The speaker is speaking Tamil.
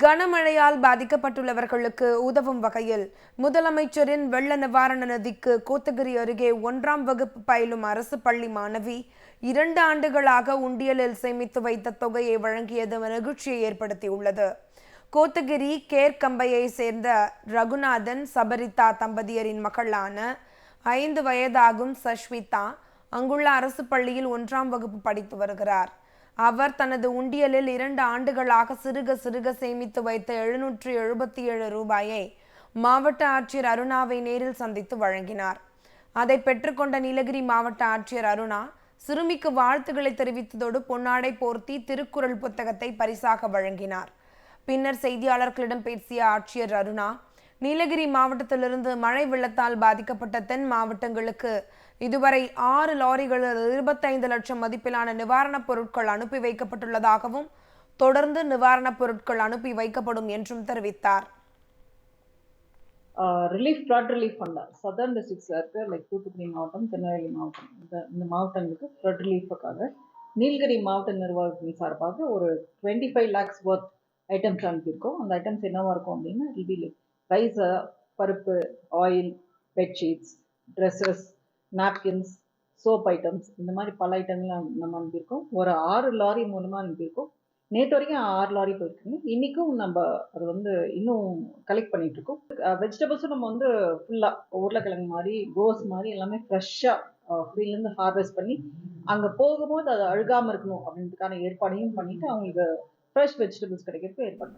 கனமழையால் பாதிக்கப்பட்டுள்ளவர்களுக்கு உதவும் வகையில் முதலமைச்சரின் வெள்ள நிவாரண நிதிக்கு கோத்தகிரி அருகே ஒன்றாம் வகுப்பு பயிலும் அரசு பள்ளி மாணவி இரண்டு ஆண்டுகளாக உண்டியலில் சேமித்து வைத்த தொகையை வழங்கியது மகிழ்ச்சியை ஏற்படுத்தியுள்ளது. கோத்தகிரி கேர்கம்பையை சேர்ந்த ரகுநாதன் சபரிதா தம்பதியரின் மகளான ஐந்து வயதாகும் சஷ்விதா அங்குள்ள அரசு பள்ளியில் ஒன்றாம் வகுப்பு படித்து வருகிறார். அவர் தனது உண்டியலில் இரண்டு ஆண்டுகளாக சிறுக சிறுக சேமித்து வைத்த எழுநூற்று எழுபத்தி ஏழு ரூபாயை மாவட்ட ஆட்சியர் அருணாவை நேரில் சந்தித்து வழங்கினார். அதை பெற்றுக்கொண்ட நீலகிரி மாவட்ட ஆட்சியர் அருணா சிறுமிக்கு வாழ்த்துக்களை தெரிவித்ததோடு பொன்னாடை போர்த்தி திருக்குறள் புத்தகத்தை பரிசாக வழங்கினார். பின்னர் செய்தியாளர்களிடம் பேசிய ஆட்சியர் அருணா நீலகிரி மாவட்டத்திலிருந்து மழை வெள்ளத்தால் பாதிக்கப்பட்ட தென் மாவட்டங்களுக்கு இதுவரை ஆறு லாரிகளில் இருபத்தைந்து லட்சம் மதிப்பிலான நிவாரணப் பொருட்கள் அனுப்பி வைக்கப்பட்டுள்ளதாகவும் தொடர்ந்து நிவாரணப் பொருட்கள் அனுப்பி வைக்கப்படும் என்றும் தெரிவித்தார். Relief flood relief fund southern டிஸ்ட்ரிக்ஸில் இருக்க. லைக் தூத்துக்குடி மாவட்டம் திருநெல்வேலி மாவட்டம். இந்த இந்த மாவட்டங்களுக்கு ஃப்ளட் ரிலீஃபுக்காக நீலகிரி மாவட்ட நிர்வாகத்தின் சார்பாக ஒரு twenty five lakhs worth items அனுப்பியிருக்கோம். அந்த ஐட்டம்ஸ் என்னவா இருக்கும் அப்படின்னா இபி ரைஸ் பருப்பு oil bedsheets dresses napkins soap items இந்த மாதிரி பல ஐட்டங்கள்லாம் நம்ம அனுப்பியிருக்கோம். ஒரு ஆறு லாரி மூலமாக அனுப்பியிருக்கோம். நேற்று வரைக்கும் ஆறு லாரி போயிருக்குங்க. இன்றைக்கும் நம்ம அது வந்து இன்னும் கலெக்ட் பண்ணிகிட்ருக்கோம் இருக்கோம் வெஜிடபிள்ஸும் நம்ம வந்து ஃபுல்லாக உருளைக்கிழங்கு மாதிரி கோஸ் மாதிரி எல்லாமே ஃப்ரெஷ்ஷாக ஃபீல்லேருந்து ஹார்வெஸ்ட் பண்ணி அங்கே போகும்போது அது அழுகாமல் இருக்கணும் அப்படின்றதுக்கான ஏற்பாடையும் பண்ணிவிட்டு அவங்களுக்கு ஃப்ரெஷ் வெஜிடபிள்ஸ் கிடைக்கிறதுக்கு ஏற்பாடு